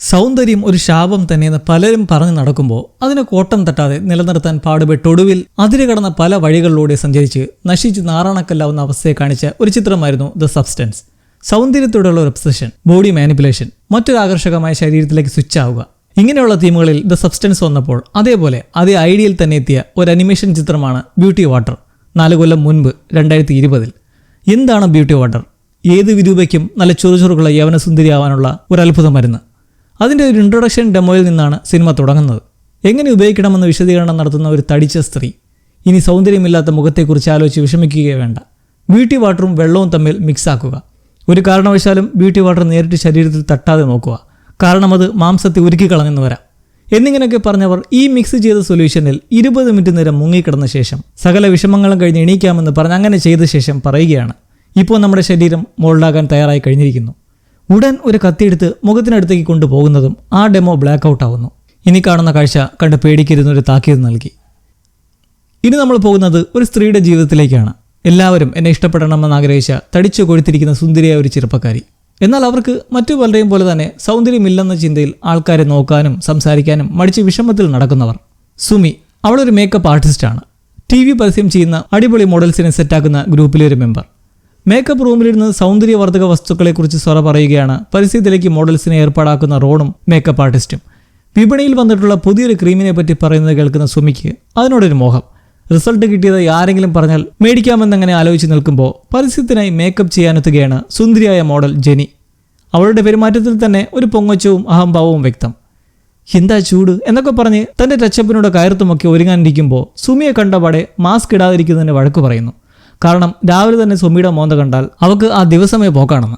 സൗന്ദര്യം ഒരു ശാപം തന്നെയെന്ന് പലരും പറഞ്ഞു നടക്കുമ്പോൾ അതിനെ കോട്ടം തട്ടാതെ നിലനിർത്താൻ പാടുപെട്ടൊടുവിൽ അതിര് കടന്ന പല വഴികളിലൂടെ സഞ്ചരിച്ച് നശിച്ച് നാറാണക്കല്ലാവുന്ന അവസ്ഥയെ കാണിച്ച ഒരു ചിത്രമായിരുന്നു ദ സബ്സ്റ്റൻസ് സൗന്ദര്യത്തോടുള്ള ഒരു ഒബ്സഷൻ ബോഡി മാനിപ്പുലേഷൻ മറ്റൊരു ആകർഷകമായ ശരീരത്തിലേക്ക് സ്വിച്ച് ആവുക. ഇങ്ങനെയുള്ള തീമുകളിൽ ദ സബ്സ്റ്റൻസ് വന്നപ്പോൾ അതേപോലെ അതേ ഐഡിയയിൽ തന്നെ എത്തിയ ഒരു അനിമേഷൻ ചിത്രമാണ് ബ്യൂട്ടി വാട്ടർ നാല് കൊല്ലം മുൻപ് രണ്ടായിരത്തി ഇരുപതിൽ എന്താണ് ബ്യൂട്ടി വാട്ടർ ഏത് വിരൂപയ്ക്കും നല്ല ചുറുചുറുക്കുള്ള യവനസുന്ദരിയാവാനുള്ള ഒരു അത്ഭുത മരുന്ന്. അതിന്റെ ഒരു ഇൻട്രൊഡക്ഷൻ ഡെമോയിൽ നിന്നാണ് സിനിമ തുടങ്ങുന്നത്. എങ്ങനെ ഉപയോഗിക്കണമെന്ന് വിശദീകരണം നടത്തുന്ന ഒരു തടിച്ച സ്ത്രീ. ഇനി സൗന്ദര്യമില്ലാത്ത മുഖത്തെക്കുറിച്ച് ആലോചിച്ച് വിഷമിക്കുകയേ വേണ്ട. ബ്യൂട്ടി വാട്ടറും വെള്ളവും തമ്മിൽ മിക്സ് ആക്കുക. ഒരു കാരണവശാലും ബ്യൂട്ടി വാട്ടർ നേരിട്ട് ശരീരത്തിൽ തട്ടാതെ നോക്കുക. കാരണം അത് മാംസത്തെ ഉരുക്കിക്കളഞ്ഞെന്ന് വരാം. എന്നിങ്ങനെയൊക്കെ പറഞ്ഞവർ ഈ മിക്സ് ചെയ്ത സൊല്യൂഷനിൽ ഇരുപത് മിനിറ്റ് നേരം മുങ്ങിക്കിടന്ന ശേഷം സകല വിഷമങ്ങളും കഴിഞ്ഞ് എണീക്കാമെന്ന് പറഞ്ഞ് അങ്ങനെ ചെയ്ത ശേഷം പറയുകയാണ്. ഇപ്പോൾ നമ്മുടെ ശരീരം മോൾഡാകാൻ തയ്യാറായി കഴിഞ്ഞിരിക്കുന്നു. ഉടൻ ഒരു കത്തിയെടുത്ത് മുഖത്തിനടുത്തേക്ക് കൊണ്ടുപോകുന്നതും ആ ഡെമോ ബ്ലാക്ക് ഔട്ട് ആവുന്നു. ഇനി കാണുന്ന കാഴ്ച കണ്ട് പേടിക്കരുന്ന ഒരു താക്കീത് നൽകി. ഇനി നമ്മൾ പോകുന്നത് ഒരു സ്ത്രീയുടെ ജീവിതത്തിലേക്കാണ്. എല്ലാവരും എന്നെ ഇഷ്ടപ്പെടണമെന്ന് ആഗ്രഹിച്ച തടിച്ചു കൊഴുത്തിരിക്കുന്ന സുന്ദരിയായ ഒരു ചെറുപ്പക്കാരി. എന്നാൽ അവർക്ക് മറ്റു പലരെയും പോലെ തന്നെ സൗന്ദര്യമില്ലെന്ന ചിന്തയിൽ ആൾക്കാരെ നോക്കാനും സംസാരിക്കാനും മടിച്ച് വിഷമത്തിൽ നടക്കുന്നവർ. സുമി അവളൊരു മേക്കപ്പ് ആർട്ടിസ്റ്റാണ് ടി വി പരസ്യം ചെയ്യുന്ന അടിപൊളി മോഡൽസിനെ സെറ്റാക്കുന്ന ഗ്രൂപ്പിലെ ഒരു മെമ്പർ മേക്കപ്പ് റൂമിലിരുന്ന് സൗന്ദര്യവർദ്ധക വസ്തുക്കളെക്കുറിച്ച് സ്വറ പറയുകയാണ്. പരിസ്ഥിതിയിലേക്ക് മോഡൽസിനെ ഏർപ്പാടാക്കുന്ന റോണും മേക്കപ്പ് ആർട്ടിസ്റ്റും വിപണിയിൽ വന്നിട്ടുള്ള പുതിയൊരു ക്രീമിനെ പറ്റി പറയുന്നത് കേൾക്കുന്ന സുമിക്ക് അതിനോടൊരു മോഹം. റിസൾട്ട് കിട്ടിയത് ആരെങ്കിലും പറഞ്ഞാൽ മേടിക്കാമെന്നങ്ങനെ ആലോചിച്ച് നിൽക്കുമ്പോൾ പരസ്യത്തിനായി മേക്കപ്പ് ചെയ്യാനെത്തുകയാണ് സുന്ദരിയായ മോഡൽ ജെനി. അവളുടെ പെരുമാറ്റത്തിൽ തന്നെ ഒരു പൊങ്ങച്ചവും അഹംഭാവവും വ്യക്തം. എന്താ ചൂട്? എന്നൊക്കെ പറഞ്ഞ് തന്റെ ടച്ചപ്പിനോട് കയർത്തുമൊക്കെ ഒരുങ്ങാനിരിക്കുമ്പോൾ സുമിയെ കണ്ടപാടെ മാസ്ക് ഇടാതിരിക്കുന്നതിന് വഴക്ക് പറയുന്നു. കാരണം രാവിലെ തന്നെ സുമിയുടെ മോന്ത കണ്ടാൽ അവൾക്ക് ആ ദിവസമേ പോക്കാണെന്ന്.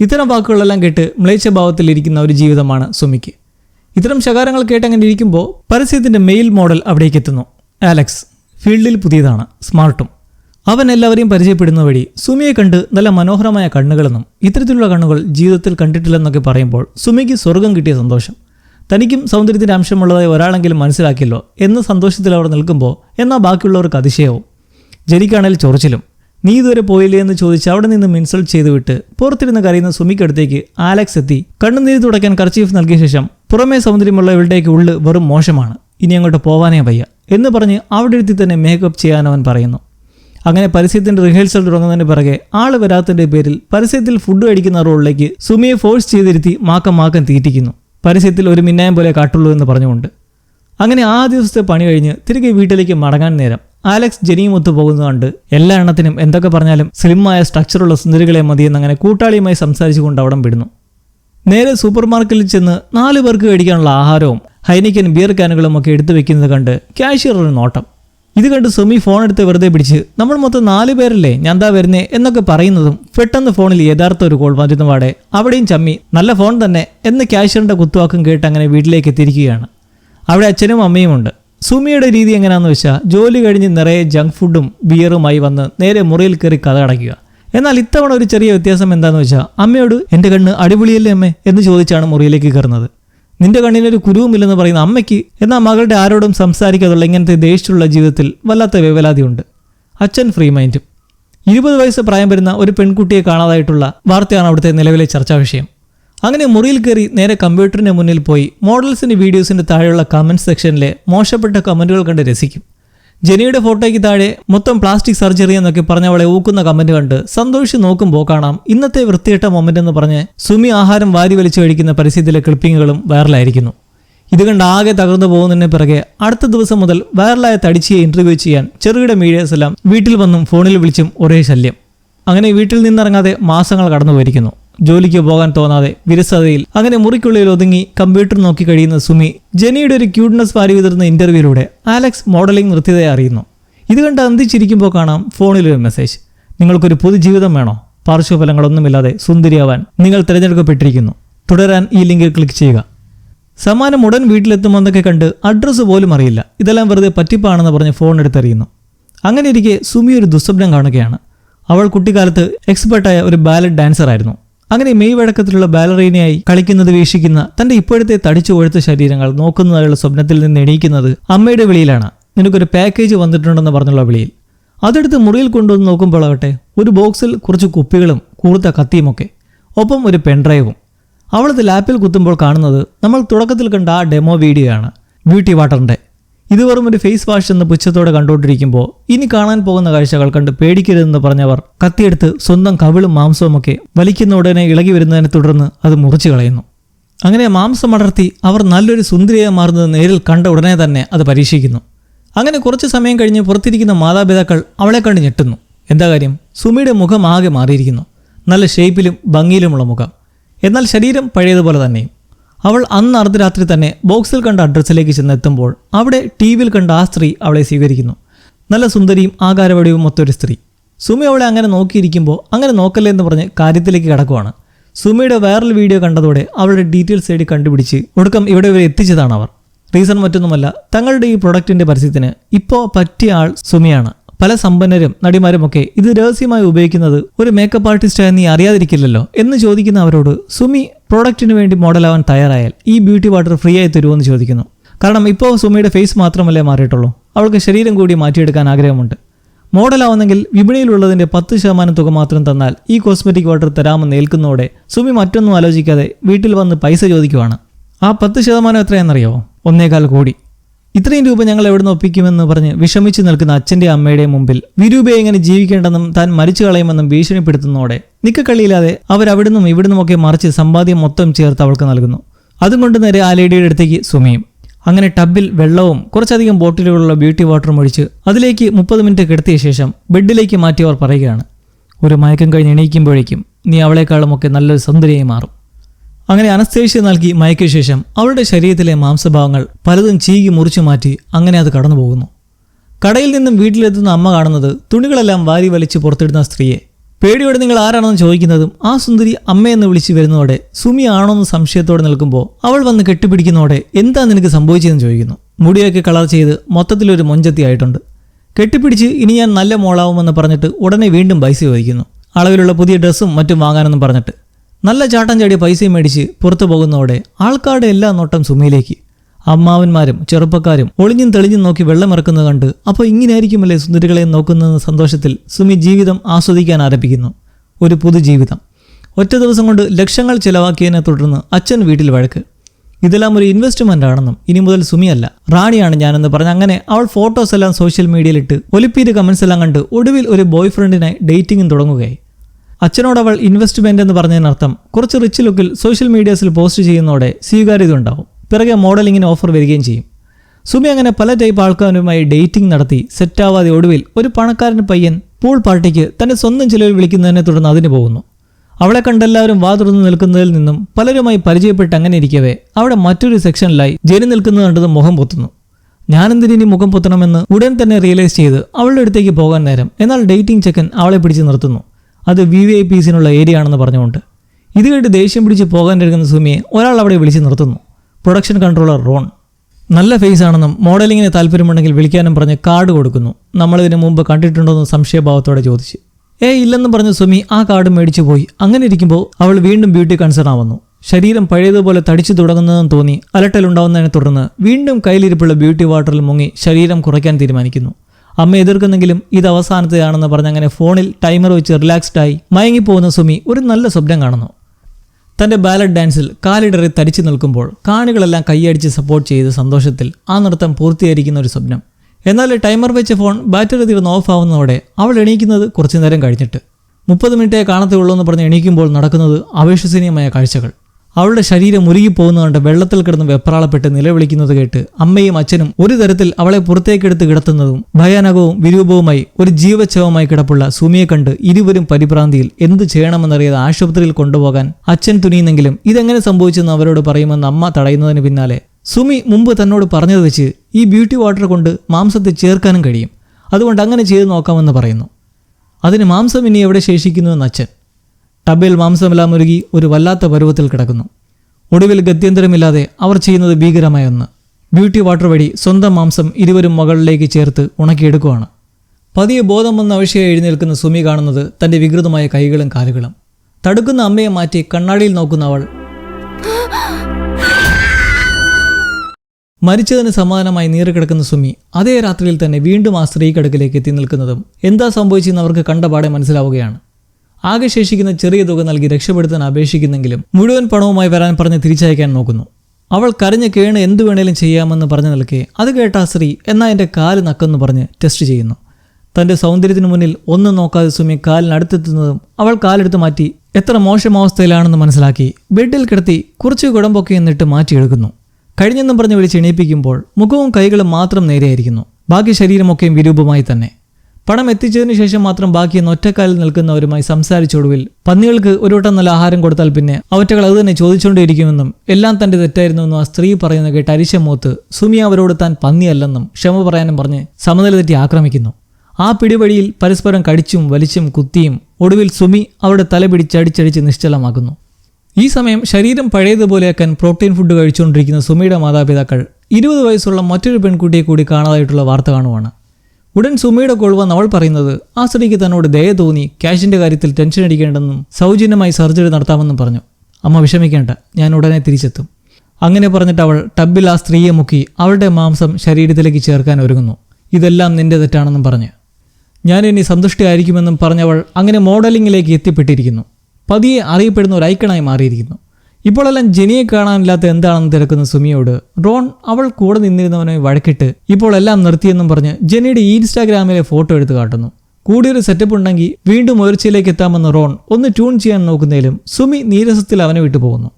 ഇത്തരം വാക്കുകളെല്ലാം കേട്ട് മ്ലേച്ഛ ഭാവത്തിൽ ഇരിക്കുന്ന ഒരു ജീവിതമാണ് സുമിക്ക്. ഇത്തരം ശകാരങ്ങൾ കേട്ടങ്ങനെ ഇരിക്കുമ്പോൾ പരസ്യത്തിന്റെ മെയിൽ മോഡൽ അവിടേക്ക് എത്തുന്നു. ആലക്സ് ഫീൽഡിൽ പുതിയതാണ് സ്മാർട്ടും. അവൻ എല്ലാവരെയും പരിചയപ്പെടുന്ന വഴി സുമിയെ കണ്ട് നല്ല മനോഹരമായ കണ്ണുകളെന്നും ഇത്തരത്തിലുള്ള കണ്ണുകൾ ജീവിതത്തിൽ കണ്ടിട്ടില്ലെന്നൊക്കെ പറയുമ്പോൾ സുമിക്ക് സ്വർഗം കിട്ടിയ സന്തോഷം. തനിക്കും സൗന്ദര്യത്തിന്റെ അംശമുള്ളതായി ഒരാളെങ്കിലും മനസ്സിലാക്കിയല്ലോ എന്ന സന്തോഷത്തിൽ അവർ നിൽക്കുമ്പോൾ എന്നാൽ ബാക്കിയുള്ളവർക്ക് അതിശയവും? ജനിക്കാണെങ്കിൽ ചൊറിച്ചിലും. നീ ഇതുവരെ പോയില്ലേ എന്ന് ചോദിച്ച് അവിടെ നിന്ന് ഇൻസൾട്ട് ചെയ്തു വിട്ട് പുറത്തിരുന്ന് കരയുന്ന സുമിക്കടുത്തേക്ക് ആലക്സ് എത്തി. കണ്ണുനീര് തുടയ്ക്കാൻ കർച്ചീഫ് നൽകിയ ശേഷം പുറമേ സൗന്ദര്യമുള്ള ഇവളുടേക്ക് ഉള്ളു വെറും മോശമാണ്. ഇനി അങ്ങോട്ട് പോവാനേ വയ്യ എന്ന് പറഞ്ഞ് അവിടെ ഇരുത്തി തന്നെ മേക്കപ്പ് ചെയ്യാൻ അവൻ പറയുന്നു. അങ്ങനെ പരസ്യത്തിന്റെ റിഹേഴ്സൽ തുടങ്ങുന്നതിന് പിറകെ ആൾ വരാത്തതിന്റെ പേരിൽ പരസ്യത്തിൽ ഫുഡ് കഴിക്കുന്ന റോളിലേക്ക് സുമിയെ ഫോഴ്സ് ചെയ്തിരുത്തി മാക്കം മാക്കം തീറ്റിക്കുന്നു. പരസ്യത്തിൽ ഒരു മിന്നായം പോലെ കാട്ടുള്ളൂ എന്ന് പറഞ്ഞുകൊണ്ട്. അങ്ങനെ ആ ദിവസത്തെ പണി കഴിഞ്ഞ് തിരികെ വീട്ടിലേക്ക് മടങ്ങാൻ നേരം. ആലക്സ് ജനിയുമൊത്ത് പോകുന്നത് കണ്ട് എല്ലാ എണ്ണത്തിനും എന്തൊക്കെ പറഞ്ഞാലും സ്ലിമ്മായ സ്ട്രക്ചറുള്ള സുന്ദരികളെ മതിയെന്ന് അങ്ങനെ കൂട്ടാളിയുമായി സംസാരിച്ചുകൊണ്ട് അവിടം വിടുന്നു നേരെ സൂപ്പർ മാർക്കറ്റിൽ ചെന്ന് നാലു പേർക്ക് കഴിക്കാനുള്ള ആഹാരവും ഹൈനിക്കൻ ബിയർ കാനുകളും ഒക്കെ എടുത്തു വെക്കുന്നത് കണ്ട് ക്യാഷ്യർ ഒരു നോട്ടം. ഇത് കണ്ട് സുമി ഫോൺ എടുത്ത് വെറുതെ പിടിച്ച് നമ്മൾ മൊത്തം നാല് പേരല്ലേ? ഞാൻ എന്താ വരുന്നേ എന്നൊക്കെ പറയുന്നതും പെട്ടെന്ന് ഫോണിൽ യഥാർത്ഥ ഒരു കോൾ വരുന്നപാടെ അവിടെയും ചമ്മി നല്ല ഫോൺ തന്നെ എന്ന് ക്യാഷ്യറിന്റെ കുത്തുവാക്കും കേട്ട് അങ്ങനെ വീട്ടിലേക്ക് എത്തിയിരിക്കുകയാണ്. അവിടെ അച്ഛനും അമ്മയുമുണ്ട് സുമിയുടെ രീതി എങ്ങനെയാണെന്ന് വെച്ചാൽ ജോലി കഴിഞ്ഞ് നിറയെ ജങ്ക് ഫുഡും ബിയറുമായി വന്ന് നേരെ മുറിയിൽ കയറി കഥ അടയ്ക്കുക. എന്നാൽ ഇത്തവണ ഒരു ചെറിയ വ്യത്യാസം എന്താണെന്ന് വെച്ചാൽ അമ്മയോട് എന്റെ കണ്ണ് അടിപൊളിയല്ലേ അമ്മേ? എന്ന് ചോദിച്ചാണ് മുറിയിലേക്ക് കയറുന്നത്. നിന്റെ കണ്ണിനൊരു കുരുവുമില്ലെന്ന് പറയുന്ന അമ്മയ്ക്ക് എന്നാൽ മകളുടെ ആരോടും സംസാരിക്കാതുള്ള ഇങ്ങനത്തെ ദേഷ്യമുള്ള ജീവിതത്തിൽ വല്ലാത്ത വേവലാതിയുണ്ട്. അച്ഛൻ ഫ്രീ മൈൻഡും ഇരുപത് വയസ്സ് പ്രായം വരുന്ന ഒരു പെൺകുട്ടിയെ കാണാതായിട്ടുള്ള വാർത്തയാണ് അവിടുത്തെ നിലവിലെ ചർച്ചാ വിഷയം. അങ്ങനെ മുറിയിൽ കയറി നേരെ കമ്പ്യൂട്ടറിന് മുന്നിൽ പോയി മോഡൽസിന്റെ വീഡിയോസിന്റെ താഴെയുള്ള കമന്റ് സെക്ഷനിലെ മോശപ്പെട്ട കമന്റുകൾ കണ്ട് രസിക്കും. ജെനിയുടെ ഫോട്ടോയ്ക്ക് താഴെ മൊത്തം പ്ലാസ്റ്റിക് സർജറി എന്നൊക്കെ പറഞ്ഞവളെ ഊക്കുന്ന കമന്റ് കണ്ട് സന്തോഷിച്ച് നോക്കുമ്പോൾ കാണാം ഇന്നത്തെ വൃത്തിയിട്ട മൊമെന്റ് എന്ന് പറഞ്ഞ് സുമി ആഹാരം വാരി വലിച്ചു കഴിക്കുന്ന പരിസ്ഥിതിയിലെ ക്ലിപ്പിങ്ങുകളും വൈറലായിരിക്കുന്നു ഇത് കണ്ട് ആകെ തകർന്നു പോകുന്നതിന് പിറകെ അടുത്ത ദിവസം മുതൽ വൈറലായ തടിച്ചിയെ ഇന്റർവ്യൂ ചെയ്യാൻ ചെറുകിട മീഡിയാസ് എല്ലാം വീട്ടിൽ വന്നും ഫോണിൽ വിളിച്ചും ഒരേ ശല്യം. അങ്ങനെ വീട്ടിൽ നിന്നിറങ്ങാതെ മാസങ്ങൾ കടന്നു പോയിരിക്കുന്നു ജോലിക്ക് പോകാൻ തോന്നാതെ വിരസതയിൽ അങ്ങനെ മുറിക്കുള്ളിൽ ഒതുങ്ങി കമ്പ്യൂട്ടർ നോക്കി കഴിയുന്ന സുമി ജെനിയുടെ ഒരു ക്യൂട്ട്നെസ് പാരി വിതർന്ന ഇന്റർവ്യൂയിലൂടെ ആലക്സ് മോഡലിംഗ് നൃത്യതയെ അറിയുന്നു. ഇത് കണ്ട് അന്തിച്ചിരിക്കുമ്പോൾ കാണാം ഫോണിലൊരു മെസ്സേജ് നിങ്ങൾക്കൊരു പൊതുജീവിതം വേണോ? പാർശ്വഫലങ്ങളൊന്നുമില്ലാതെ സുന്ദരിയാവാൻ നിങ്ങൾ തിരഞ്ഞെടുക്കപ്പെട്ടിരിക്കുന്നു. തുടരാൻ ഈ ലിങ്കിൽ ക്ലിക്ക് ചെയ്യുക. സമ്മാനം ഉടൻ വീട്ടിലെത്തുമെന്നൊക്കെ കണ്ട് അഡ്രസ്സ് പോലും അറിയില്ല. ഇതെല്ലാം വെറുതെ പറ്റിപ്പാണെന്ന് പറഞ്ഞ് ഫോൺ എടുത്തറിയുന്നു. അങ്ങനെ ഇരിക്കെ സുമി ഒരു ദുസ്വപ്നം കാണുകയാണ്. അവൾ കുട്ടിക്കാലത്ത് എക്സ്പെർട്ടായ ഒരു ബാലറ്റ് ഡാൻസർ ആയിരുന്നു. അങ്ങനെ മെയ് വഴക്കത്തിലുള്ള ബാലറീനയായി കളിക്കുന്നത് വീക്ഷിക്കുന്ന തന്റെ ഇപ്പോഴത്തെ തടിച്ചു കൊഴുത്ത ശരീരങ്ങൾ നോക്കുന്നതായുള്ള സ്വപ്നത്തിൽ നിന്ന് എണീക്കുന്നത് അമ്മയുടെ വിളിയിലാണ്. നിനക്കൊരു പാക്കേജ് വന്നിട്ടുണ്ടെന്ന് പറഞ്ഞുള്ള വിളിയിൽ. അതെടുത്ത് മുറിയിൽ കൊണ്ടുവന്ന് നോക്കുമ്പോഴാകട്ടെ ഒരു ബോക്സിൽ കുറച്ച് കുപ്പികളും കൂർത്ത കത്തിയുമൊക്കെ ഒപ്പം ഒരു പെൻഡ്രൈവും അവളത് ലാപ്പിൽ കുത്തുമ്പോൾ കാണുന്നത് നമ്മൾ തുടക്കത്തിൽ കണ്ട ആ ഡെമോ വീഡിയോ ആണ് ബ്യൂട്ടി വാട്ടറിന്റെ ഇത് വെറും ഒരു ഫേസ് വാഷ് എന്ന പുച്ഛത്തോടെ കണ്ടുകൊണ്ടിരിക്കുമ്പോൾ ഇനി കാണാൻ പോകുന്ന കാഴ്ചകൾ കണ്ട് പേടിക്കരുതെന്ന് പറഞ്ഞവർ കത്തിയെടുത്ത് സ്വന്തം കവിളും മാംസവുമൊക്കെ വലിക്കുന്ന ഉടനെ ഇളകി വരുന്നതിനെ തുടർന്ന് അത് മുറിച്ചു കളയുന്നു. അങ്ങനെ മാംസം അടർത്തി അവർ നല്ലൊരു സുന്ദരിയായി മാറുന്നത് നേരിൽ കണ്ട ഉടനെ തന്നെ അത് പരീക്ഷിക്കുന്നു. അങ്ങനെ കുറച്ച് സമയം കഴിഞ്ഞ് പുറത്തിരിക്കുന്ന മാതാപിതാക്കൾ അവളെ കണ്ട് ഞെട്ടുന്നു. എന്താ കാര്യം? സുമിയുടെ മുഖം ആകെ മാറിയിരിക്കുന്നു. നല്ല ഷേപ്പിലും ഭംഗിയിലുമുള്ള മുഖം. എന്നാൽ ശരീരം പഴയതുപോലെ തന്നെയും. അവൾ അന്ന് അർദ്ധരാത്രി തന്നെ ബോക്സിൽ കണ്ട അഡ്രസ്സിലേക്ക് ചെന്നെത്തുമ്പോൾ അവിടെ ടി വിയിൽ കണ്ട ആ സ്ത്രീ അവളെ സ്വീകരിക്കുന്നു. നല്ല സുന്ദരിയും ആകാരവടിയും മൊത്തൊരു സ്ത്രീ. സുമി അവളെ അങ്ങനെ നോക്കിയിരിക്കുമ്പോൾ അങ്ങനെ നോക്കല്ലേ എന്ന് പറഞ്ഞ് കാര്യത്തിലേക്ക് കടക്കുവാണ്. സുമിയുടെ വൈറൽ വീഡിയോ കണ്ടതോടെ അവളുടെ ഡീറ്റെയിൽസ് തേടി കണ്ടുപിടിച്ച് ഒടുക്കം ഇവിടെ വരെ എത്തിച്ചതാണ് അവർ. റീസൺ മറ്റൊന്നുമല്ല തങ്ങളുടെ ഈ പ്രൊഡക്റ്റിന്റെ പരസ്യത്തിന് ഇപ്പോൾ പറ്റിയ ആൾ സുമിയാണ്. പല സമ്പന്നരും നടിമാരുമൊക്കെ ഇത് രഹസ്യമായി ഉപയോഗിക്കുന്നത് ഒരു മേക്കപ്പ് ആർട്ടിസ്റ്റായി നീ അറിയാതിരിക്കില്ലല്ലോ എന്ന് ചോദിക്കുന്ന അവരോട് സുമി പ്രോഡക്റ്റിന് വേണ്ടി മോഡലാവാൻ തയ്യാറായാൽ ഈ ബ്യൂട്ടി വാട്ടർ ഫ്രീ ആയി തരുമെന്ന് ചോദിക്കുന്നു. കാരണം ഇപ്പോൾ സുമിയുടെ ഫേസ് മാത്രമല്ലേ മാറിയിട്ടുള്ളൂ. അവൾക്ക് ശരീരം കൂടി മാറ്റിയെടുക്കാൻ ആഗ്രഹമുണ്ട്. മോഡലാവുന്നെങ്കിൽ വിപണിയിലുള്ളതിന്റെ പത്ത് ശതമാനം തുക മാത്രം തന്നാൽ ഈ കോസ്മെറ്റിക് വാട്ടർ തരാമെന്ന് ഏൽക്കുന്നതോടെ സുമി മറ്റൊന്നും ആലോചിക്കാതെ വീട്ടിൽ വന്ന് പൈസ ചോദിക്കുവാണ്. ആ പത്ത് ശതമാനം എത്രയാണെന്നറിയാവോ? ഒന്നേകാൽ കോടി. ഇത്രയും രൂപ ഞങ്ങൾ എവിടുന്ന് ഒപ്പിക്കുമെന്ന് പറഞ്ഞ് വിഷമിച്ചു നിൽക്കുന്ന അച്ഛന്റെ അമ്മയുടെ മുമ്പിൽ വിരൂപയെ എങ്ങനെ ജീവിക്കേണ്ടെന്നും താൻ മരിച്ചു കളയുമെന്നും ഭീഷണിപ്പെടുത്തുന്നതോടെ നിക്കക്കള്ളിയില്ലാതെ അവരവിടുന്നും ഇവിടുന്നുമൊക്കെ മറിച്ച് സമ്പാദ്യം മൊത്തം ചേർത്ത് അവൾക്ക് നൽകുന്നു. അതുകൊണ്ട് നേരെ ആ ലേഡിയുടെ അടുത്തേക്ക് സുമയും. അങ്ങനെ ടബിൽ വെള്ളവും കുറച്ചധികം ബോട്ടിലുകളുള്ള ബ്യൂട്ടി വാട്ടറും ഒഴിച്ച് അതിലേക്ക് മുപ്പത് മിനിറ്റ് കിടത്തിയ ശേഷം ബെഡിലേക്ക് മാറ്റിയവർ പറയുകയാണ് ഒരു മയക്കം കഴിഞ്ഞ് എണീക്കുമ്പോഴേക്കും നീ അവളെക്കാളുമൊക്കെ നല്ലൊരു സുന്ദരിയായി മാറും. അങ്ങനെ അനസ്തേഷ്യ നൽകി മയക്കിയ ശേഷം അവളുടെ ശരീരത്തിലെ മാംസഭാവങ്ങൾ പലതും ചീകി മുറിച്ചു മാറ്റി അങ്ങനെ അത് കടന്നു പോകുന്നു കടയിൽ നിന്നും വീട്ടിലെത്തുന്ന അമ്മ കാണുന്നത് തുണികളെല്ലാം വാരി വലിച്ച് പുറത്തിടുന്ന സ്ത്രീയെ. പേടിയോടെ നിങ്ങൾ ആരാണെന്ന് ചോദിക്കുന്നതും ആ സുന്ദരി അമ്മയെന്ന് വിളിച്ചു വരുന്നതോടെ സുമി ആണോന്ന് സംശയത്തോടെ നിൽക്കുമ്പോൾ അവൾ വന്ന് കെട്ടിപ്പിടിക്കുന്നതോടെ എന്താ നിനക്ക് സംഭവിച്ചതെന്ന് ചോദിക്കുന്നു. മുടിയൊക്കെ കളർ ചെയ്ത് മൊത്തത്തിലൊരു മൊഞ്ചത്തി ആയിട്ടുണ്ട്. കെട്ടിപ്പിടിച്ച് ഇനി ഞാൻ നല്ല മോളാവുമെന്ന് പറഞ്ഞിട്ട് ഉടനെ വീണ്ടും പൈസ ചോദിക്കുന്നു. അളവിലുള്ള പുതിയ ഡ്രസ്സും മറ്റും വാങ്ങാനെന്നും പറഞ്ഞിട്ട്. നല്ല ചാട്ടം ചാടി പൈസയും മേടിച്ച് പുറത്തു പോകുന്നതോടെ ആൾക്കാരുടെ എല്ലാ നോട്ടം സുമിയിലേക്ക്. അമ്മാവന്മാരും ചെറുപ്പക്കാരും ഒളിഞ്ഞും തെളിഞ്ഞും നോക്കി വെള്ളമിറക്കുന്നത് കണ്ട് അപ്പോൾ ഇങ്ങനെയായിരിക്കുമല്ലേ സുന്ദരികളെ നോക്കുന്നതെന്ന സന്തോഷത്തിൽ സുമി ജീവിതം ആസ്വദിക്കാൻ ആരംഭിക്കുന്നു. ഒരു പുതുജീവിതം ഒറ്റ ദിവസം കൊണ്ട് ലക്ഷങ്ങൾ ചിലവാക്കിയതിനെ തുടർന്ന് അച്ഛൻ വീട്ടിൽ വഴക്ക്. ഇതെല്ലാം ഒരു ഇൻവെസ്റ്റ്മെന്റ് ആണെന്നും ഇനി മുതൽ സുമിയല്ല. റാണിയാണ് ഞാനെന്ന് പറഞ്ഞ് അങ്ങനെ അവൾ ഫോട്ടോസ് എല്ലാം സോഷ്യൽ മീഡിയയിലിട്ട് ഒലിപ്പീര് കമൻസ് എല്ലാം കണ്ട് ഒടുവിൽ ഒരു ബോയ് ഫ്രണ്ടിനായി ഡേറ്റിംഗും തുടങ്ങുകയായി. അച്ഛനോട് അവൾ ഇൻവെസ്റ്റ്മെന്റ് എന്ന് പറഞ്ഞതിനർത്ഥം കുറച്ച് റിച്ച് ലുക്കിൽ സോഷ്യൽ മീഡിയസിൽ പോസ്റ്റ് ചെയ്യുന്നതോടെ സ്വീകാര്യത ഉണ്ടാവും പിറകെ മോഡലിങ്ങിന് ഓഫർ വരികയും ചെയ്യും. സുമി അങ്ങനെ പല ടൈപ്പ് ആൾക്കാരുമായി ഡേറ്റിംഗ് നടത്തി സെറ്റാവാതെ ഒടുവിൽ ഒരു പണക്കാരൻ പയ്യൻ പൂൾ പാർട്ടിക്ക് തന്റെ സ്വന്തം ചിലവിൽ വിളിക്കുന്നതിനെ തുടർന്ന് അതിന് പോകുന്നു. അവളെ കണ്ടെല്ലാവരും വാ തുറന്ന് നിൽക്കുന്നതിൽ നിന്നും പലരുമായി പരിചയപ്പെട്ട് അങ്ങനെ ഇരിക്കവേ അവിടെ മറ്റൊരു സെക്ഷനിലായി ജനി നിൽക്കുന്നത് കണ്ടത് മുഖം പൊത്തുന്നു. ഞാനെന്തിനി മുഖം പൊത്തണമെന്ന് ഉടൻ തന്നെ റിയലൈസ് ചെയ്ത് അവളുടെ അടുത്തേക്ക് പോകാൻ നേരം എന്നാൽ ഡേറ്റിംഗ് ചെക്കൻ അവളെ പിടിച്ച് നിർത്തുന്നു. അത് വി വി ഐ പീസിനുള്ള ഏരിയ ആണെന്ന് പറഞ്ഞുകൊണ്ട് ഇത് കേട്ട് ദേഷ്യം പിടിച്ച് പോകാനിരിക്കുന്ന സുമിയെ ഒരാൾ അവിടെ വിളിച്ച് നിർത്തുന്നു. Production controller Ron. നല്ല ഫേസ് ആണെന്നും മോഡലിങ്ങിന് താല്പര്യമുണ്ടെങ്കിൽ വിളിക്കാനും പറഞ്ഞ് കാർഡ് കൊടുക്കുന്നു. നമ്മളിതിനു മുമ്പ് കണ്ടിട്ടുണ്ടോയെന്ന് സംശയഭാവത്തോടെ ചോദിച്ച്. ഏ ഇല്ലെന്ന് പറഞ്ഞ സുമി ആ കാർഡ് മേടിച്ചു പോയി. അങ്ങനെ ഇരിക്കുമ്പോൾ അവൾ വീണ്ടും ബ്യൂട്ടി കൺസേൺ ആവുന്നു. ശരീരം പഴയതുപോലെ തടിച്ചു തുടങ്ങുന്നതെന്ന് തോന്നി അലട്ടലുണ്ടാവുന്നതിനെ തുടർന്ന് വീണ്ടും കയ്യിലിരിപ്പുള്ള ബ്യൂട്ടി വാട്ടറിൽ മുങ്ങി ശരീരം കുറയ്ക്കാൻ തീരുമാനിക്കുന്നു. അമ്മ എതിർക്കുന്നെങ്കിലും ഇത് അവസാനത്തെയാണെന്ന് പറഞ്ഞ് അങ്ങനെ ഫോണിൽ ടൈമർ വെച്ച് റിലാക്സ്ഡായി മയങ്ങിപ്പോകുന്ന സുമി ഒരു നല്ല സ്വപ്നം കാണുന്നു. തന്റെ ബാലറ്റ് ഡാൻസിൽ കാലിടറി തടിച്ചു നിൽക്കുമ്പോൾ കാണികളെല്ലാം കൈയടിച്ച് സപ്പോർട്ട് ചെയ്ത് സന്തോഷത്തിൽ ആ നൃത്തം പൂർത്തീകരിക്കുന്ന ഒരു സ്വപ്നം. എന്നാൽ ടൈമർ വെച്ച ഫോൺ ബാറ്ററി തീർന്ന് ഓഫ് ആവുന്നതോടെ അവൾ എണീക്കുന്നത് കുറച്ചു നേരം കഴിഞ്ഞിട്ട്. മുപ്പത് മിനിറ്റേ കാണത്തേ ഉള്ളൂ എന്ന് പറഞ്ഞ് എണീക്കുമ്പോൾ നടക്കുന്നത് അവിശ്വസനീയമായ കാഴ്ചകൾ. അവളുടെ ശരീരം ഉരുകിപ്പോകുന്നത് കണ്ട് വെള്ളത്തിൽ കിടന്ന് വെപ്രാളപ്പെട്ട് നിലവിളിക്കുന്നത് കേട്ട് അമ്മയും അച്ഛനും ഒരു തരത്തിൽ അവളെ പുറത്തേക്കെടുത്ത് കിടത്തുന്നതും ഭയാനകവും വിരൂപവുമായി ഒരു ജീവച്ഛവമായി കിടപ്പുള്ള സുമിയെ കണ്ട് ഇരുവരും പരിഭ്രാന്തിയിൽ എന്ത് ചെയ്യണമെന്നറിയാതെ ആശുപത്രിയിൽ കൊണ്ടുപോകാൻ അച്ഛൻ തുനിയുന്നെങ്കിലും ഇതെങ്ങനെ സംഭവിച്ചെന്ന് അവരോട് പറയുമെന്ന് അമ്മ തടയുന്നതിന് പിന്നാലെ സുമി മുമ്പ് തന്നോട് പറഞ്ഞത് വെച്ച് ഈ ബ്യൂട്ടി വാട്ടർ കൊണ്ട് മാംസത്തെ ചേർക്കാനും കഴിയും. അതുകൊണ്ട് അങ്ങനെ ചെയ്തു നോക്കാമെന്ന് പറയുന്നു. അതിന് മാംസം ഇനി എവിടെ ശേഷിക്കുന്നുവെന്ന് അച്ഛൻ ടബിൽ മാംസമെല്ലാം ഒരുകി ഒരു വല്ലാത്ത പരുവത്തിൽ കിടക്കുന്നു. ഒടുവിൽ ഗത്യന്തരമില്ലാതെ അവർ ചെയ്യുന്നത് ഭീകരമായ ഒന്ന്. ബ്യൂട്ടി വാട്ടർ വഴി സ്വന്തം മാംസം ഇരുവരും മകളിലേക്ക് ചേർത്ത് ഉണക്കിയെടുക്കുകയാണ് പതിയെ ബോധം വന്ന അവശ്യ എഴുന്നേൽക്കുന്ന സുമി കാണുന്നത് തന്റെ വികൃതമായ കൈകളും കാലുകളും. തടുക്കുന്ന അമ്മയെ മാറ്റി കണ്ണാടിയിൽ നോക്കുന്ന അവൾ മരിച്ചതിന് സമാനമായി നീറിക്കിടക്കുന്ന സുമി അതേ രാത്രിയിൽ തന്നെ വീണ്ടും ആ സ്ത്രീ കടുക്കിലേക്ക് എത്തി നിൽക്കുന്നതും എന്താ സംഭവിച്ചെന്ന് അവർക്ക് കണ്ടപാടെ മനസ്സിലാവുകയാണ്. ആകെ ശേഷിക്കുന്ന ചെറിയ തുക നൽകി രക്ഷപ്പെടുത്താൻ അപേക്ഷിക്കുന്നെങ്കിലും മുഴുവൻ പണവുമായി വരാൻ പറഞ്ഞ് തിരിച്ചയക്കാൻ നോക്കുന്നു. അവൾ കരഞ്ഞ് കേണ് എന്തു വേണേലും ചെയ്യാമെന്ന് പറഞ്ഞു നിൽക്കെ അത് കേട്ട ശ്രീ എന്നാ എന്റെ കാൽ നക്കെന്ന് പറഞ്ഞ് ടെസ്റ്റ് ചെയ്യുന്നു. തന്റെ സൗന്ദര്യത്തിന് മുന്നിൽ ഒന്നും നോക്കാതെ സുമി കാലിനടുത്തെത്തുന്നതും അവൾ കാലെടുത്ത് മാറ്റി എത്ര മോശം അവസ്ഥയിലാണെന്ന് മനസ്സിലാക്കി ബെഡിൽ കിടത്തി കുറച്ച് കുടമ്പൊക്കെ എന്നിട്ട് മാറ്റിയെടുക്കുന്നു. കഴിഞ്ഞെന്നും പറഞ്ഞ് വിളിച്ച് എണീപ്പിക്കുമ്പോൾ മുഖവും കൈകളും മാത്രം നേരെയായിരിക്കുന്നു. ബാക്കി ശരീരമൊക്കെയും വിരൂപമായി തന്നെ. പണം എത്തിച്ചതിനു ശേഷം മാത്രം ബാക്കി എന്ന ഒറ്റക്കാലിൽ നിൽക്കുന്നവരുമായി സംസാരിച്ചൊടുവിൽ പന്നികൾക്ക് ഒരു വട്ടം നല്ല ആഹാരം കൊടുത്താൽ പിന്നെ അവറ്റകൾ അത് തന്നെ ചോദിച്ചുകൊണ്ടേയിരിക്കുമെന്നും എല്ലാം തന്റെ തെറ്റായിരുന്നുവെന്നും ആ സ്ത്രീ പറയുന്ന കേട്ട് അരിശമൂത്ത് സുമി അവരോട് താൻ പന്നിയല്ലെന്നും ക്ഷമ പറയാനും പറഞ്ഞ് സമനില തെറ്റി ആക്രമിക്കുന്നു. ആ പിടിവഴിയിൽ പരസ്പരം കടിച്ചും വലിച്ചും കുത്തിയും ഒടുവിൽ സുമി അവരുടെ തല പിടിച്ചടിച്ചടിച്ച് നിശ്ചലമാക്കുന്നു. ഈ സമയം ശരീരം പഴയതുപോലെയാക്കാൻ പ്രോട്ടീൻ ഫുഡ് കഴിച്ചുകൊണ്ടിരിക്കുന്ന സുമിയുടെ മാതാപിതാക്കൾ ഇരുപത് വയസ്സുള്ള മറ്റൊരു പെൺകുട്ടിയെ കൂടി കാണാതായിട്ടുള്ള വാർത്ത കാണുവാണ്. ഉടൻ സുമയുടെ കോൾ വന്ന് അവൾ പറയുന്നത് ആ സ്ത്രീക്ക് തന്നോട് ദയ തോന്നി ക്യാഷിന്റെ കാര്യത്തിൽ ടെൻഷൻ അടിക്കേണ്ടെന്നും സൗജന്യമായി സർജറി നടത്താമെന്നും പറഞ്ഞു. അമ്മ വിഷമിക്കേണ്ട ഞാൻ ഉടനെ തിരിച്ചെത്തും. അങ്ങനെ പറഞ്ഞിട്ട് അവൾ ടബിൽ ആ സ്ത്രീയെ മുക്കി അവളുടെ മാംസം ശരീരത്തിലേക്ക് ചേർക്കാൻ ഒരുങ്ങുന്നു. ഇതെല്ലാം നിന്റെ തെറ്റാണെന്നും പറഞ്ഞ്. ഞാൻ ഇനി സന്തുഷ്ടയായിരിക്കുമെന്നും പറഞ്ഞവൾ അങ്ങനെ മോഡലിംഗിലേക്ക് എത്തിപ്പെട്ടിരിക്കുന്നു. പതിയെ അറിയപ്പെടുന്ന ഒരു ഐക്കണായി മാറിയിരിക്കുന്നു. ഇപ്പോഴെല്ലാം ജെനിയെ കാണാനില്ലാത്ത എന്താണെന്ന് തിരക്കുന്ന സുമിയോട് റോൺ അവൾ കൂടെ നിന്നിരുന്നവനെ വഴക്കിട്ട് ഇപ്പോൾ എല്ലാം നിർത്തിയെന്നും പറഞ്ഞ് ജെനിയുടെ ഇൻസ്റ്റാഗ്രാമിലെ ഫോട്ടോ എടുത്ത് കാട്ടുന്നു. കൂടിയൊരു സെറ്റപ്പ് ഉണ്ടെങ്കിൽ വീണ്ടും ഉയർച്ചയിലേക്ക് എത്താമെന്ന് റോൺ ഒന്ന് ട്യൂൺ ചെയ്യാൻ നോക്കുന്നതിലും സുമി നീരസത്തിൽ അവനെ വിട്ടു പോകുന്നു.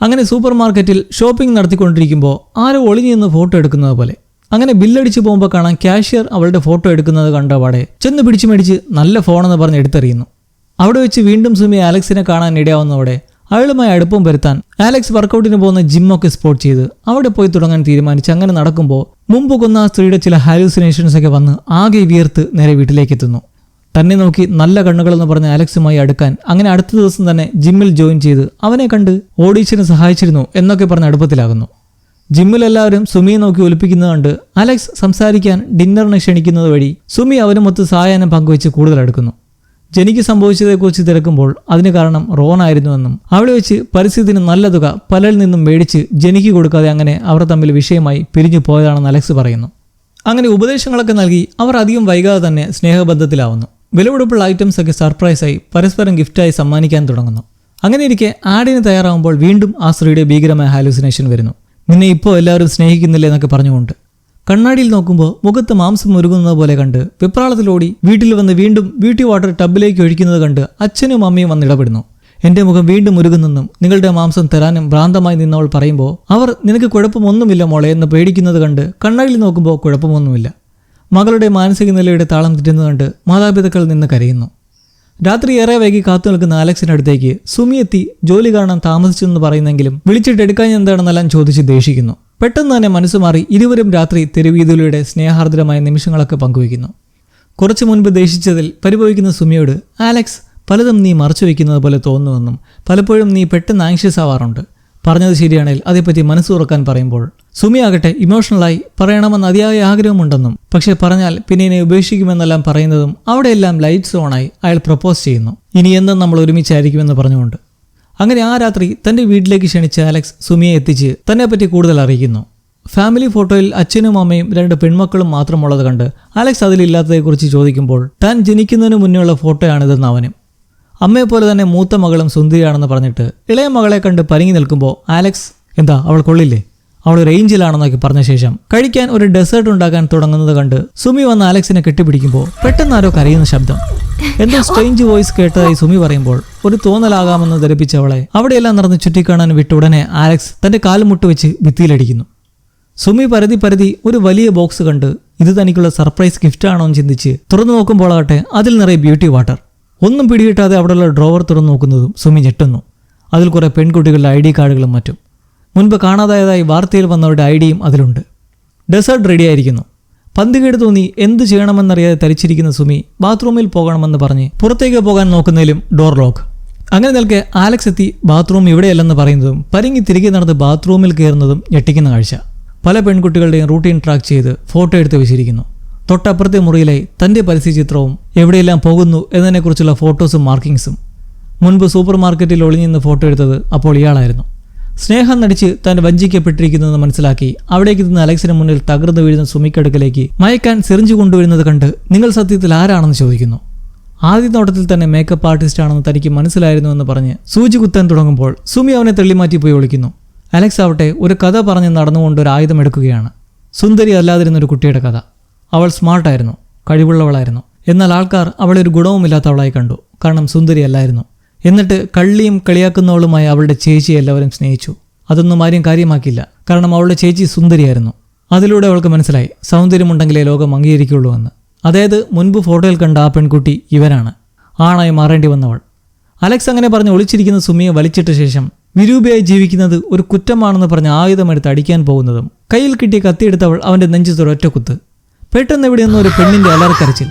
അങ്ങനെ സൂപ്പർ മാർക്കറ്റിൽ ഷോപ്പിംഗ് നടത്തിക്കൊണ്ടിരിക്കുമ്പോൾ ആരോ ഒളിഞ്ഞു നിന്ന് ഫോട്ടോ എടുക്കുന്നത് പോലെ. അങ്ങനെ ബില്ലടിച്ച് പോകുമ്പോൾ കാണാൻ കാഷ്യർ അവളുടെ ഫോട്ടോ എടുക്കുന്നത് കണ്ട അവിടെ ചെന്ന് പിടിച്ചു മേടിച്ച് നല്ല ഫോണെന്ന് പറഞ്ഞ് എടുത്തെറിയുന്നു. അവിടെ വെച്ച് വീണ്ടും സുമി അലക്സിനെ കാണാൻ ഇടയാവുന്നതോടെ അയാളുമായി അടുപ്പം വരുത്താൻ ആലക്സ് വർക്കൗട്ടിന് പോകുന്ന ജിമ്മൊക്കെ സ്പോട്ട് ചെയ്ത് അവിടെ പോയി തുടങ്ങാൻ തീരുമാനിച്ച് അങ്ങനെ നടക്കുമ്പോൾ മുമ്പ് കൊന്ന ആ സ്ത്രീയുടെ ചില ഹാലൂസിനേഷൻസ് ഒക്കെ വന്ന് ആകെ വിയർത്ത് നേരെ വീട്ടിലേക്ക് എത്തുന്നു. തന്നെ നോക്കി നല്ല കണ്ണുകളെന്ന് പറഞ്ഞ ആലക്സുമായി അടുക്കാൻ അങ്ങനെ അടുത്ത ദിവസം തന്നെ ജിമ്മിൽ ജോയിൻ ചെയ്ത് അവനെ കണ്ട് ഓഡീഷന് സഹായിച്ചിരുന്നു എന്നൊക്കെ പറഞ്ഞ് അടുപ്പത്തിലാകുന്നു. ജിമ്മിലെല്ലാവരും സുമിയെ നോക്കി ഒലിപ്പിക്കുന്നത് കണ്ട് അലക്സ് സംസാരിക്കാൻ ഡിന്നറിനെ ക്ഷണിക്കുന്നത് വഴി സുമി അവനുമൊത്ത് സഹായനം പങ്കുവെച്ച് കൂടുതൽ ജനിക്ക് സംഭവിച്ചതേക്കുറിച്ച് തിരക്കുമ്പോൾ അതിന് കാരണം റോൺ ആയിരുന്നുവെന്നും അവിടെ വെച്ച് പരിസ്ഥിതിന് നല്ല തുക പലരിൽ നിന്നും മേടിച്ച് ജനിക്ക് കൊടുക്കാതെ അങ്ങനെ അവർ തമ്മിൽ വിഷയമായി പിരിഞ്ഞു പോയതാണെന്ന് അലക്സ് പറയുന്നു. അങ്ങനെ ഉപദേശങ്ങളൊക്കെ നൽകി അവർ അധികം വൈകാതെ തന്നെ സ്നേഹബന്ധത്തിലാവുന്നു. വിലപിടിപ്പുള്ള ഐറ്റംസ് ഒക്കെ സർപ്രൈസായി പരസ്പരം ഗിഫ്റ്റായി സമ്മാനിക്കാൻ തുടങ്ങുന്നു. അങ്ങനെ ഇരിക്കെ ആഡിന് തയ്യാറാവുമ്പോൾ വീണ്ടും ആ സ്ത്രീയുടെ ഭീകരമായ ഹാലുസിനേഷൻ വരുന്നു. നിന്നെ ഇപ്പോൾ എല്ലാവരും സ്നേഹിക്കുന്നില്ലേ എന്നൊക്കെ പറഞ്ഞുകൊണ്ട് കണ്ണാടിയിൽ നോക്കുമ്പോൾ മുഖത്ത് മാംസം മുരുകുന്നത് പോലെ കണ്ട് വിപ്രാളത്തിലോടി വീട്ടിൽ വന്ന് വീണ്ടും ബ്യൂട്ടി വാട്ടർ ടബിലേക്ക് ഒഴിക്കുന്നത് കണ്ട് അച്ഛനും അമ്മയും വന്നിടപെടുന്നു എന്റെ മുഖം വീണ്ടും മുരുകുന്നെന്നും നിങ്ങളുടെ മാംസം തരാനും ഭ്രാന്തമായി നിന്നവൾ പറയുമ്പോൾ അവർ നിനക്ക് കുഴപ്പമൊന്നുമില്ല മോളെ എന്ന് പേടിക്കുന്നത് കണ്ട് കണ്ണാടിയിൽ നോക്കുമ്പോൾ കുഴപ്പമൊന്നുമില്ല. മകളുടെ മാനസിക നിലയുടെ താളം തെറ്റുന്നത് കണ്ട് മാതാപിതാക്കൾ നിന്ന് കരയുന്നു. രാത്രി ഏറെ വൈകി കാത്തു നിൽക്കുന്ന അലക്സിന്റെ അടുത്തേക്ക് സുമി എത്തി ജോലി കാണാൻ താമസിച്ചെന്ന് പറയുന്നെങ്കിലും വിളിച്ചിട്ട് എടുക്കാൻ എന്താണെന്നെല്ലാം ചോദിച്ച് ദേഷിക്കുന്നു. പെട്ടെന്ന് തന്നെ മനസ്സ് മാറി ഇരുവരും രാത്രി തെരുവീതിലൂടെ സ്നേഹാർദ്രമായ നിമിഷങ്ങളൊക്കെ പങ്കുവയ്ക്കുന്നു. കുറച്ചു മുൻപ് ദേഷിച്ചതിൽ പരിഭവിക്കുന്ന സുമിയോട് ആലക്സ് പലതും നീ മറച്ചു വയ്ക്കുന്നത് പോലെ തോന്നുമെന്നും പലപ്പോഴും നീ പെട്ടെന്ന് ആങ്ഷ്യസ് ആവാറുണ്ട്. പറഞ്ഞത് ശരിയാണെങ്കിൽ അതേപ്പറ്റി മനസ്സ് തുറക്കാൻ പറയുമ്പോൾ സുമി ആകട്ടെ ഇമോഷണലായി പറയണമെന്ന് അതിയായ ആഗ്രഹമുണ്ടെന്നും പക്ഷെ പറഞ്ഞാൽ പിന്നെ എന്നെ ഉപേക്ഷിക്കുമെന്നെല്ലാം പറയുന്നതും അവിടെയെല്ലാം ലൈറ്റ്സ് ഓണായി അയാൾ പ്രപ്പോസ് ചെയ്യുന്നു. ഇനി എന്നും നമ്മൾ ഒരുമിച്ചായിരിക്കുമെന്ന് പറഞ്ഞുകൊണ്ട് അങ്ങനെ ആ രാത്രി തന്റെ വീട്ടിലേക്ക് ക്ഷണിച്ച അലക്സ് സുമിയെ എത്തിച്ച് തന്നെപ്പറ്റി കൂടുതൽ അറിയിക്കുന്നു. ഫാമിലി ഫോട്ടോയിൽ അച്ഛനും അമ്മയും രണ്ട് പെൺമക്കളും മാത്രമുള്ളത് കണ്ട് അലക്സ് അതിലില്ലാത്തതെക്കുറിച്ച് ചോദിക്കുമ്പോൾ താൻ ജനിക്കുന്നതിന് മുന്നേയുള്ള ഫോട്ടോയാണിതെന്ന് അവനും. അമ്മയെപ്പോലെ തന്നെ മൂത്ത മകളും സുന്ദരിയാണെന്ന് പറഞ്ഞിട്ട് ഇളയ മകളെ കണ്ട് പരിങ്ങി നിൽക്കുമ്പോൾ അലക്സ് എന്താ അവൾ കൊള്ളില്ലേ? അവൾ റേഞ്ചിലാണെന്നൊക്കെ പറഞ്ഞ ശേഷം കഴിക്കാൻ ഒരു ഡെസേർട്ട് ഉണ്ടാക്കാൻ തുടങ്ങുന്നത് കണ്ട് സുമി വന്ന് ആലക്സിനെ കെട്ടിപ്പിടിക്കുമ്പോൾ പെട്ടെന്ന് ആരോ കരയുന്ന ശബ്ദം. എന്തോ സ്ട്രേഞ്ച് വോയിസ് കേട്ടതായി സുമി പറയുമ്പോൾ ഒരു തോന്നലാകാമെന്ന് ധരിപ്പിച്ചവളെ അവിടെയെല്ലാം നടന്ന് ചുറ്റിക്കാണാൻ വിട്ട ഉടനെ ആലക്സ് തന്റെ കാലുമുട്ട് വെച്ച് ഭിത്തിയിലടിക്കുന്നു. സുമി പരതി പരതി ഒരു വലിയ ബോക്സ് കണ്ട് ഇത് തനിക്കുള്ള സർപ്രൈസ് ഗിഫ്റ്റ് ആണോ എന്ന് ചിന്തിച്ച് തുറന്നു നോക്കുമ്പോളാകട്ടെ അതിൽ നിറയെ ബ്യൂട്ടി വാട്ടർ ഒന്നും പിടികിട്ടാതെ അവിടെയുള്ള ഡ്രോവർ തുറന്നു നോക്കുന്നതും സുമി ഞെട്ടുന്നു. അതിൽ കുറേ പെൺകുട്ടികളുടെ ഐ ഡി കാർഡുകളും മറ്റും. മുൻപ് കാണാതായതായി വാർത്തയിൽ വന്നവരുടെ ഐ ഡിയും അതിലുണ്ട്. ഡെസേർട്ട് റെഡിയായിരിക്കുന്നു പന്തികേട് തോന്നി എന്ത് ചെയ്യണമെന്നറിയാതെ തരിച്ചിരിക്കുന്ന സുമി ബാത്റൂമിൽ പോകണമെന്ന് പറഞ്ഞ് പുറത്തേക്ക് പോകാൻ നോക്കുന്നതിലും ഡോർ ലോക്ക് അങ്ങനെ നിൽക്കെ ആലക്സ് എത്തി ബാത്റൂം ഇവിടെയല്ലെന്ന് പറയുന്നതും പരിങ്ങി തിരികെ നടന്ന് ബാത്റൂമിൽ കയറുന്നതും ഞെട്ടിക്കുന്ന കാഴ്ച. പല പെൺകുട്ടികളുടെയും റൂട്ടീൻ ട്രാക്ക് ചെയ്ത് ഫോട്ടോ എടുത്ത് വെച്ചിരിക്കുന്നു. തൊട്ടപ്പുറത്തെ മുറിയിലെ തന്റെ പരസ്യ ചിത്രവും എവിടെയെല്ലാം പോകുന്നു എന്നതിനെക്കുറിച്ചുള്ള ഫോട്ടോസും മാർക്കിങ്സും മുൻപ് സൂപ്പർ മാർക്കറ്റിൽ ഒളിഞ്ഞിന്ന് ഫോട്ടോ എടുത്തത് അപ്പോൾ ഇയാളായിരുന്നു. സ്നേഹം നടിച്ച് താൻ വഞ്ചിക്കപ്പെട്ടിരിക്കുന്നതെന്ന് മനസ്സിലാക്കി അവിടേക്ക് നിന്ന് അലക്സിന് മുന്നിൽ തകർന്നു വീഴുന്ന സുമിക്കടുക്കലേക്ക് മയക്കാൻ സെറിഞ്ചു കൊണ്ടുവരുന്നത് കണ്ട് നിങ്ങൾ സത്യത്തിൽ ആരാണെന്ന് ചോദിക്കുന്നു. ആദ്യ നോട്ടത്തിൽ തന്നെ മേക്കപ്പ് ആർട്ടിസ്റ്റ് ആണെന്ന് തനിക്ക് മനസ്സിലായിരുന്നു എന്ന് പറഞ്ഞ് സൂചി കുത്താൻ തുടങ്ങുമ്പോൾ സുമി അവനെ തള്ളിമാറ്റി പോയി വിളിക്കുന്നു. അലക്സ് ആവട്ടെ ഒരു കഥ പറഞ്ഞ് നടന്നുകൊണ്ട് ഒരു ആയുധം എടുക്കുകയാണ്. സുന്ദരി അല്ലാതിരുന്ന ഒരു കുട്ടിയുടെ കഥ. അവൾ സ്മാർട്ടായിരുന്നു കഴിവുള്ളവളായിരുന്നു. എന്നാൽ ആൾക്കാർ അവളെ ഒരു ഗുണവുമില്ലാത്തവളായി കണ്ടു. കാരണം സുന്ദരി അല്ലായിരുന്നു. എന്നിട്ട് കള്ളിയും കളിയാക്കുന്നവളുമായി അവളുടെ ചേച്ചിയെ എല്ലാവരും സ്നേഹിച്ചു. അതൊന്നും ആരും കാര്യമാക്കില്ല കാരണം അവളുടെ ചേച്ചി സുന്ദരിയായിരുന്നു. അതിലൂടെ അവൾക്ക് മനസ്സിലായി സൗന്ദര്യമുണ്ടെങ്കിലേ ലോകം അംഗീകരിക്കുള്ളൂ എന്ന് അതായത് മുൻപ് ഫോട്ടോയിൽ കണ്ട ആ പെൺകുട്ടി ഇവരാണ് ആണായി മാറേണ്ടി വന്നവൾ. അലക്സ് അങ്ങനെ പറഞ്ഞ് ഒളിച്ചിരിക്കുന്ന സുമിയെ വലിച്ചിട്ട ശേഷം വിരൂപയായി ജീവിക്കുന്നത് ഒരു കുറ്റമാണെന്ന് പറഞ്ഞ് ആയുധമെടുത്ത് അടിക്കാൻ പോകുന്നതും കയ്യിൽ കിട്ടിയ കത്തിയെടുത്തവൾ അവന്റെ നെഞ്ചത്തൊരു ഒറ്റ കുത്ത് പെട്ടെന്ന് എവിടെയൊന്നും ഒരു പെണ്ണിന്റെ അലർക്കരച്ചിൽ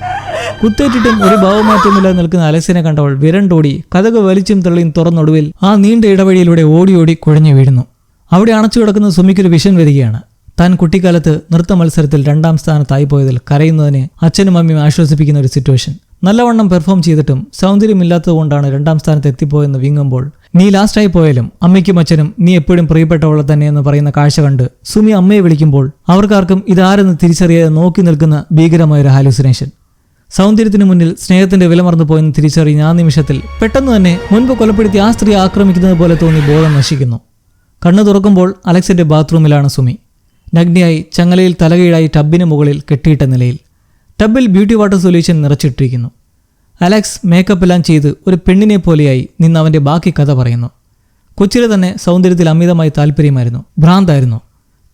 കുത്തേറ്റിട്ടും ഒരു ഭാവമാറ്റമില്ലാതെ നിൽക്കുന്ന അലക്സിനെ കണ്ടവൾ വിരണ്ടോടി കഥക് വലിച്ചും തള്ളിയും തുറന്നൊടുവിൽ ആ നീണ്ട ഇടവഴിയിലൂടെ ഓടി ഓടി കുഴഞ്ഞു വീഴുന്നു. അവിടെ അണച്ചു കിടക്കുന്ന സുമിക്കൊരു വിഷൻ വരികയാണ്. താൻ കുട്ടിക്കാലത്ത് നൃത്ത മത്സരത്തിൽ രണ്ടാം സ്ഥാനത്തായി പോയതിൽ കരയുന്നതിനെ അച്ഛനും അമ്മയും ആശ്വസിപ്പിക്കുന്ന ഒരു സിറ്റുവേഷൻ നല്ലവണ്ണം പെർഫോം ചെയ്തിട്ടും സൗന്ദര്യമില്ലാത്തതുകൊണ്ടാണ് രണ്ടാം സ്ഥാനത്ത് എത്തിപ്പോയെന്ന് വിങ്ങുമ്പോൾ നീ ലാസ്റ്റായി പോയാലും അമ്മയ്ക്കും അച്ഛനും നീ എപ്പോഴും പ്രിയപ്പെട്ടവളെ തന്നെയെന്ന് പറയുന്ന കാഴ്ച കണ്ട് സുമി അമ്മയെ വിളിക്കുമ്പോൾ അവർക്കാർക്കും ഇതാരെന്ന് തിരിച്ചറിയാതെ നോക്കി നിൽക്കുന്ന ഭീകരമായൊരു ഹാലുസിനേഷൻ സൗന്ദര്യത്തിന് മുന്നിൽ സ്നേഹത്തിന്റെ വില മറന്നു പോയെന്ന് തിരിച്ചറിഞ്ഞ ആ നിമിഷത്തിൽ പെട്ടെന്ന് തന്നെ മുൻപ് കൊലപ്പെടുത്തി ആ സ്ത്രീ ആക്രമിക്കുന്നത് പോലെ തോന്നി ബോധം നശിക്കുന്നു. കണ്ണു തുറക്കുമ്പോൾ അലക്സിന്റെ ബാത്റൂമിലാണ് സുമി. നഗ്നിയായി ചങ്ങലയിൽ തലകീഴായി ടബിന് മുകളിൽ കെട്ടിയിട്ട നിലയിൽ. ടബിൽ ബ്യൂട്ടി വാട്ടർ സൊല്യൂഷൻ നിറച്ചിട്ടിരിക്കുന്നു. അലക്സ് മേക്കപ്പ് എല്ലാം ചെയ്ത് ഒരു പെണ്ണിനെ പോലെയായി നിന്ന് അവന്റെ ബാക്കി കഥ പറയുന്നു. കൊച്ചിലെ തന്നെ സൗന്ദര്യത്തിൽ അമിതമായി താല്പര്യമായിരുന്നു. ഭ്രാന്തായിരുന്നു.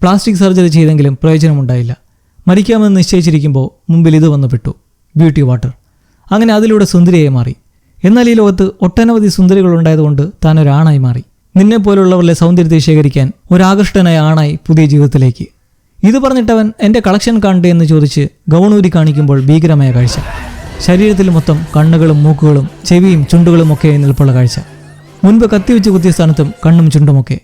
പ്ലാസ്റ്റിക് സർജറി ചെയ്തെങ്കിലും പ്രയോജനമുണ്ടായില്ല. മരിക്കാമെന്ന് നിശ്ചയിച്ചിരിക്കുമ്പോൾ മുമ്പിൽ ഇത് വന്നു പെട്ടു. Beauty water. അങ്ങനെ അതിലൂടെ സുന്ദരിയായി മാറി. എന്നാൽ ഈ ലോകത്ത് ഒട്ടനവധി സുന്ദരികൾ ഉണ്ടായതുകൊണ്ട് താൻ ഒരാണായി മാറി. നിന്നെ പോലുള്ളവരുടെ സൗന്ദര്യത്തെ ശേഖരിക്കാൻ ഒരാകൃഷ്ടനായ ആണായി പുതിയ ജീവിതത്തിലേക്ക്. ഇത് പറഞ്ഞിട്ടവൻ എന്റെ കളക്ഷൻ കാണണ്ടേ എന്ന് ചോദിച്ച് ഗൗണൂരി കാണിക്കുമ്പോൾ ഭീകരമായ കാഴ്ച. ശരീരത്തിൽ മൊത്തം കണ്ണുകളും മൂക്കുകളും ചെവിയും ചുണ്ടുകളും ഒക്കെ നിൽപ്പുള്ള കാഴ്ച. മുൻപ് കത്തിവെച്ച് കുത്തിയ സ്ഥാനത്തും കണ്ണും ചുണ്ടുമൊക്കെ.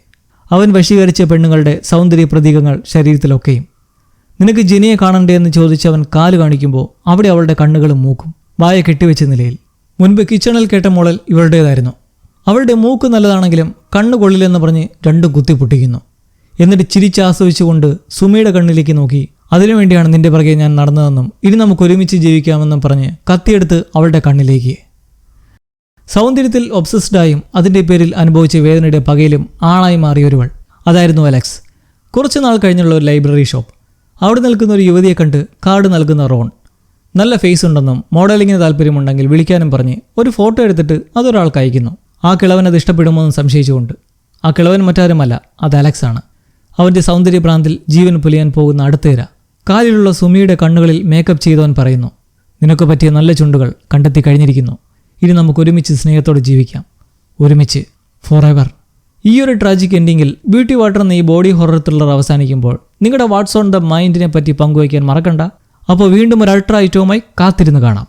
അവൻ വശീകരിച്ച പെണ്ണുങ്ങളുടെ സൗന്ദര്യ പ്രതീകങ്ങൾ ശരീരത്തിലൊക്കെയും. നിനക്ക് ജിനിയെ കാണണ്ടേ എന്ന് ചോദിച്ച് അവൻ കാൽ കാണിക്കുമ്പോൾ അവിടെ അവളുടെ കണ്ണുകളും മൂക്കും വായ കെട്ടിവെച്ച നിലയിൽ. മുൻപ് കിച്ചണിൽ കേട്ട മോളൽ ഇവളുടേതായിരുന്നു. അവളുടെ മൂക്ക് നല്ലതാണെങ്കിലും കണ്ണ് കൊള്ളില്ലെന്ന് പറഞ്ഞ് രണ്ടും കുത്തി പൊട്ടിക്കുന്നു. എന്നിട്ട് ചിരിച്ചാസ്വദിച്ചുകൊണ്ട് സുമിയുടെ കണ്ണിലേക്ക് നോക്കി അതിനുവേണ്ടിയാണ് നിന്റെ പുറകെ ഞാൻ നടന്നതെന്നും ഇനി നമുക്ക് ഒരുമിച്ച് ജീവിക്കാമെന്നും പറഞ്ഞ് കത്തിയെടുത്ത് അവളുടെ കണ്ണിലേക്ക്. സൗന്ദര്യത്തിൽ ഒബ്സസ്ഡായും അതിന്റെ പേരിൽ അനുഭവിച്ച വേദനയുടെ പകയിലും ആളായി മാറിയൊരുവൾ അതായിരുന്നു അലക്സ്. കുറച്ചു നാൾ കഴിഞ്ഞുള്ള ഒരു ലൈബ്രറി ഷോപ്പ്. അവിടെ നിൽക്കുന്ന ഒരു യുവതിയെ കണ്ട് കാർഡ് നൽകുന്ന റോൺ. നല്ല ഫേസ് ഉണ്ടെന്നും മോഡലിങ്ങിന് താല്പര്യമുണ്ടെങ്കിൽ വിളിക്കാനും പറഞ്ഞ് ഒരു ഫോട്ടോ എടുത്തിട്ട് അതൊരാൾക്ക് അയക്കുന്നു. ആ കിളവൻ അത് ഇഷ്ടപ്പെടുമോ എന്ന് സംശയിച്ചുകൊണ്ട്. ആ കിളവൻ മറ്റാരുമല്ല അത് അലക്സ് ആണ്. അവന്റെ സൗന്ദര്യപ്രാന്തിൽ ജീവൻ പൊലിയാൻ പോകുന്ന അടുത്തേര. കാലിലുള്ള സുമിയുടെ കണ്ണുകളിൽ മേക്കപ്പ് ചെയ്തവൻ പറയുന്നു നിനക്ക് പറ്റിയ നല്ല ചുണ്ടുകൾ കണ്ടെത്തി കഴിഞ്ഞിരിക്കുന്നു. ഇനി നമുക്ക് ഒരുമിച്ച് സ്നേഹത്തോടെ ജീവിക്കാം. ഒരുമിച്ച് ഫോർ എവർ ഈ ഒരു ട്രാജിക് എൻഡിങ്ങിൽ ബ്യൂട്ടി വാട്ടർ എന്ന ഈ ബോഡി ഹൊറർ ത്രില്ലർ അവസാനിക്കുമ്പോൾ നിങ്ങളുടെ വാട്സ് ഓൺ ദ മൈൻഡിനെ പറ്റി പങ്കുവയ്ക്കാൻ മറക്കണ്ട. അപ്പോൾ വീണ്ടും ഒരു അൾട്രാ ഐറ്റവുമായി കാത്തിരുന്ന് കാണാം.